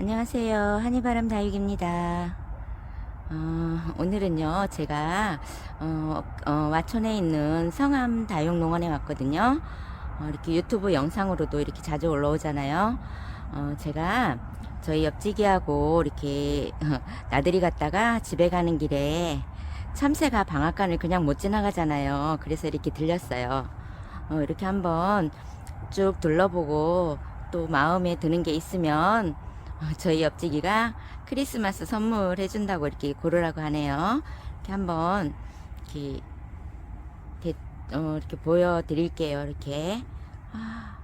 안녕하세요. 한이바람 다육입니다. 어, 오늘은요, 제가, 어, 어, 와촌에 있는 성암 다육농원에 왔거든요. 어, 이렇게 유튜브 영상으로도 이렇게 자주 올라오잖아요. 어, 제가 저희 옆지기하고 이렇게 나들이 갔다가 집에 가는 길에 참새가 방앗간을 그냥 못 지나가잖아요. 그래서 이렇게 들렸어요. 어, 이렇게 한번 쭉 둘러보고 또 마음에 드는 게 있으면 어, 저희 옆지기가 크리스마스 선물 해 준다고 이렇게 고르라고 하네요. 이렇게 한번 이렇게, 대- 어, 이렇게 보여 드릴게요. 이렇게 아,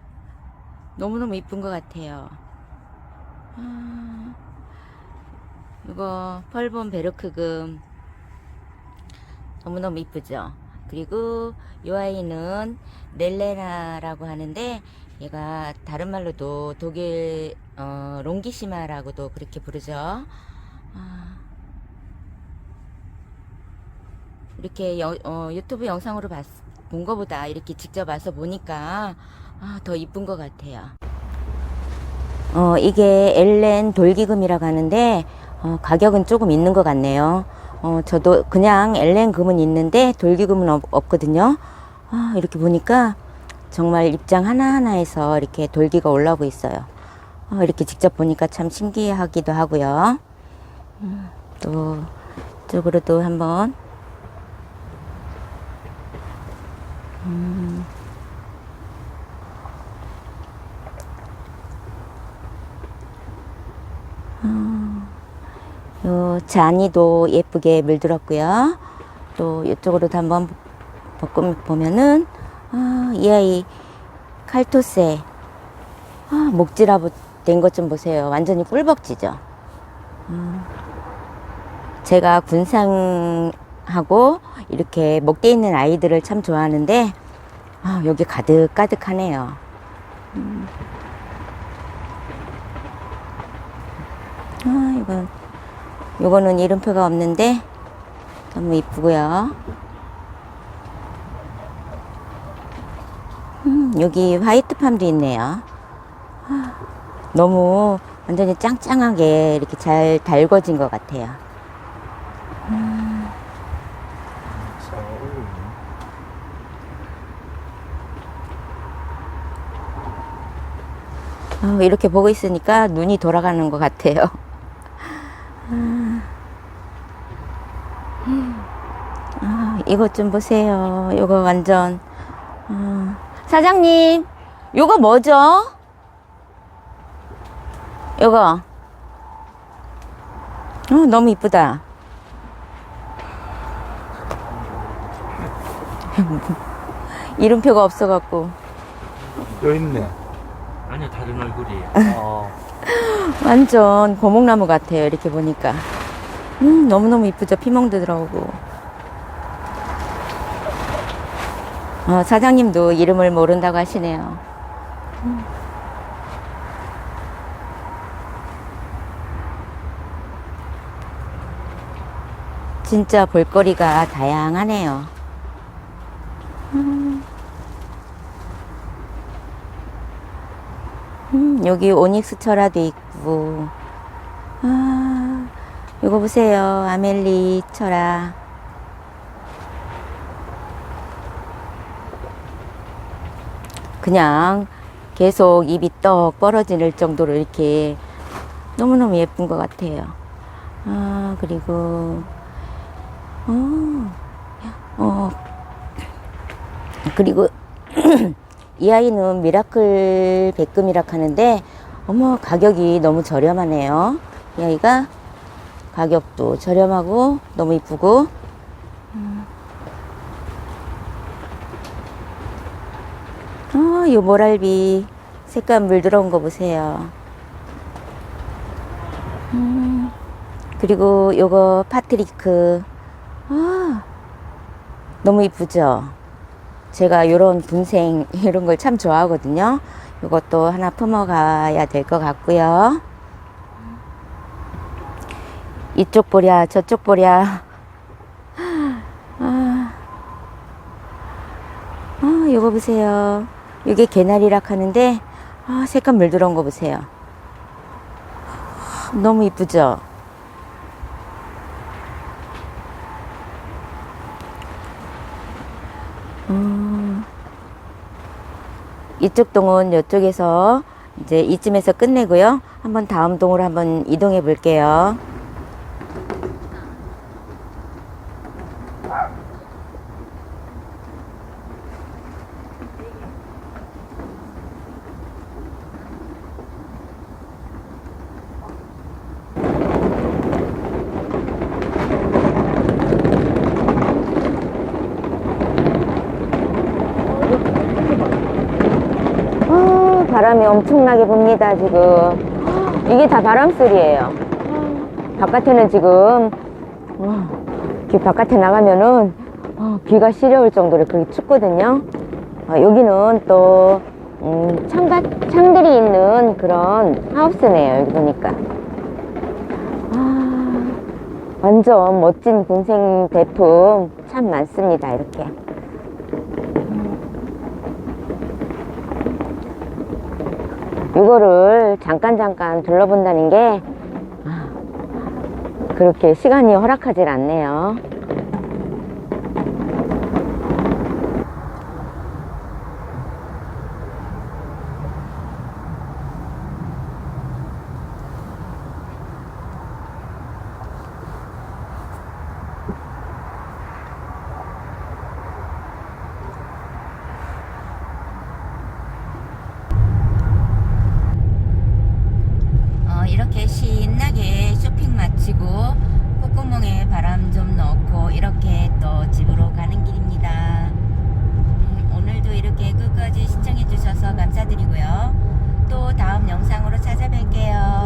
너무너무 이쁜 것 같아요. 아, 이거 펄본 베르크금 너무너무 이쁘죠? 그리고 이 아이는 넬레나라고 하는데 얘가 다른 말로도 독일 어, 롱기시마라고도 그렇게 부르죠. 아, 이렇게 여- 어, 유튜브 영상으로 봤, 본 거보다 이렇게 직접 와서 보니까 아, 더 이쁜 것 같아요. 어, 이게 엘렌 돌기금이라고 하는데 어, 가격은 조금 있는 것 같네요. 어, 저도 그냥 엘렌 금은 있는데 돌기 금은 없, 없거든요. 아, 이렇게 보니까 정말 입장 하나하나에서 이렇게 돌기가 올라오고 있어요. 어, 이렇게 직접 보니까 참 신기하기도 하고요. 음, 또 이쪽으로도 한번 음. 요 잔이도 예쁘게 물들었고요. 또 이쪽으로도 한번 보- 보면은 아, 이 아이 칼토세 아, 목지라보 된것 좀 보세요. 완전히 꿀벅지죠. 음. 제가 군상하고 이렇게 목대 있는 아이들을 참 좋아하는데 아, 여기 가득 가득하네요. 음. 아, 이건 요거는 이름표가 없는데 너무 이쁘고요. 음, 여기 화이트팜도 있네요. 아, 너무 완전히 짱짱하게 이렇게 잘 달궈진 것 같아요. 잘 어울리네. 어, 이렇게 보고 있으니까 눈이 돌아가는 것 같아요. 이것 좀 보세요. 이거 완전. 어. 사장님, 이거 뭐죠? 이거. 어, 너무 이쁘다. 이름표가 없어갖고. 여 있네. 아니요 다른 얼굴이에요. 어, 완전 고목나무 같아요. 이렇게 보니까. 음, 너무너무 이쁘죠? 피멍도 들어오고. 어, 사장님도 이름을 모른다고 하시네요. 음. 진짜 볼거리가 다양하네요. 음, 여기 오닉스 철화도 있고, 아, 이거 보세요. 아멜리 철화. 그냥 계속 입이 떡 벌어질 정도로 이렇게 너무너무 예쁜 것 같아요. 아, 그리고, 어, 어, 그리고 이 아이는 미라클 백금이라 하는데 어머 가격이 너무 저렴하네요. 이 아이가 가격도 저렴하고 너무 이쁘고 음. 어, 이 모랄비 색감 물 들어온 거 보세요. 음, 그리고 요거 파트리크 아, 너무 이쁘죠? 제가 이런 분생 이런 걸 참 좋아하거든요. 이것도 하나 품어가야 될 것 같고요. 이쪽 보랴 저쪽 보랴 아, 아 이거 보세요. 이게 개나리락 하는데 아 색감 물들어온 거 보세요. 너무 이쁘죠? 음, 이쪽 동은 이쪽에서 이제 이쯤에서 끝내고요. 한번 다음 동으로 한번 이동해 볼게요. 아, 바람이 엄청나게 붑니다, 지금. 이게 다 바람 소리예요. 바깥에는 지금, 어, 이 바깥에 나가면은, 어, 귀가 시려울 정도로 그렇게 춥거든요. 어, 여기는 또, 음, 창가, 창들이 있는 그런 하우스네요, 여기 보니까. 아, 완전 멋진 군생 대품 참 많습니다, 이렇게. 이거를 잠깐 잠깐 둘러본다는 게 아, 그렇게 시간이 허락하질 않네요. 어, 이렇게 신나게 쇼핑 마치고 콧구멍에 바람 좀 넣고 이렇게 또 집으로 가는 길입니다. 음, 오늘도 이렇게 끝까지 시청해 주셔서 감사드리고요. 또 다음 영상으로 찾아뵐게요.